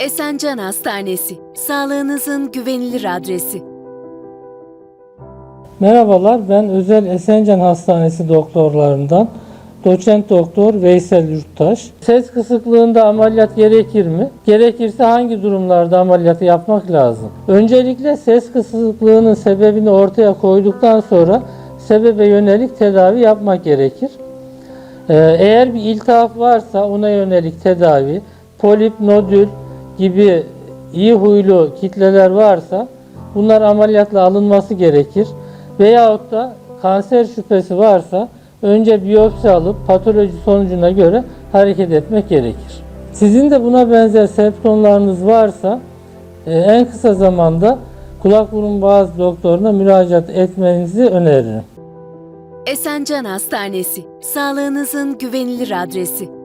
Esencan Hastanesi, sağlığınızın güvenilir adresi. Merhabalar, ben Özel Esencan Hastanesi doktorlarından doçent doktor Veysel Yurttaş. Ses kısıklığında ameliyat gerekir mi? Gerekirse hangi durumlarda ameliyatı yapmak lazım? Öncelikle ses kısıklığının sebebini ortaya koyduktan sonra sebebe yönelik tedavi yapmak gerekir. Ee, Eğer bir iltihap varsa ona yönelik tedavi, polip, nodül gibi iyi huylu kitleler varsa bunlar ameliyatla alınması gerekir. Veyahut da kanser şüphesi varsa önce biyopsi alıp patoloji sonucuna göre hareket etmek gerekir. Sizin de buna benzer semptomlarınız varsa e, en kısa zamanda kulak burun boğaz doktoruna müracaat etmenizi öneririm. Esencan Hastanesi, sağlığınızın güvenilir adresi.